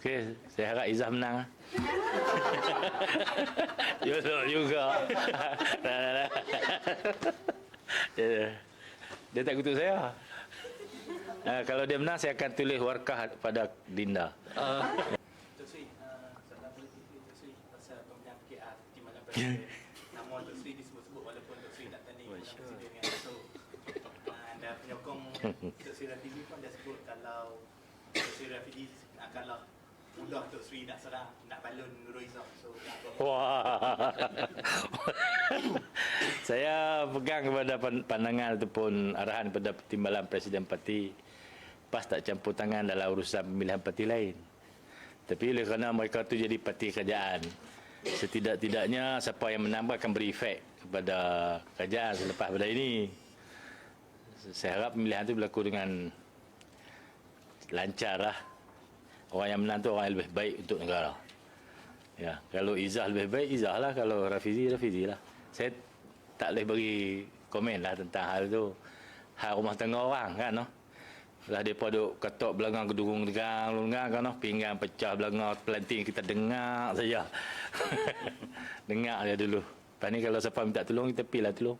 Okey, saya harap Izzah menang. ah. Jodoh juga. Dah, dah, dah. dia, dia tak kutuk saya. Ah, kalau dia menang, saya akan tulis warkah pada Dinda. Tok Sri, uh, soalan Tok Sri pasal pemilihan PKR di Malam Presiden. Nama Tok Sri disebut-sebut walaupun Tok Sri tak tanding Malam Presiden. So, uh, dan penyokong Tok Sri Rafidi pun dah sebut kalau Tok Sri Rafidi uh, mudah Tok Sri nak serang, nak balon Nurul Izzah. So, Wah. saya pegang kepada pan- pandangan ataupun arahan kepada timbalan Presiden Parti PAS tak campur tangan dalam urusan pemilihan parti lain. Tapi oleh kerana mereka tu jadi parti kerajaan, setidak-tidaknya siapa yang menambah akan berefek kepada kerajaan selepas pada ini. Saya harap pemilihan itu berlaku dengan lancar lah. Orang yang menang tu orang yang lebih baik untuk negara. Ya, kalau Izzah lebih baik, Izzah lah. Kalau Rafizi, Rafizi lah. Saya tak boleh bagi komen lah tentang hal tu. Hal rumah tangga orang kan, no? Lah mereka duk ketok belakang gedung dengar, dengar kan, no? Pinggan pecah belakang pelanting kita dengar saja. dengar dia dulu. Lepas ni kalau siapa minta tolong, kita pilih lah tolong.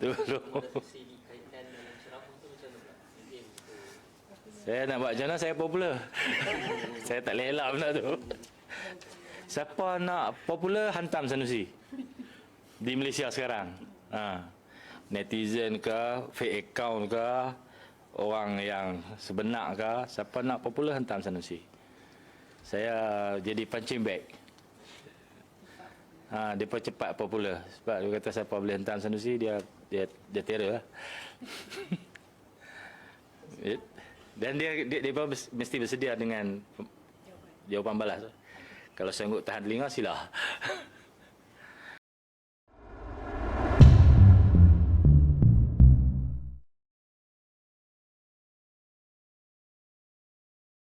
tolong. Saya nak buat macam mana saya popular. saya tak boleh elak benda tu. Siapa nak popular hantam Sanusi. Di Malaysia sekarang. Ha. Netizen ke, fake account ke, orang yang sebenar ke, siapa nak popular hantam Sanusi. Saya jadi punching bag. Ha, dia pun cepat popular. Sebab dia kata siapa boleh hantam Sanusi, dia dia dia terror lah. Dan dia dia, dia mes- mesti bersedia dengan jawapan balas. Kalau sanggup tahan telinga sila.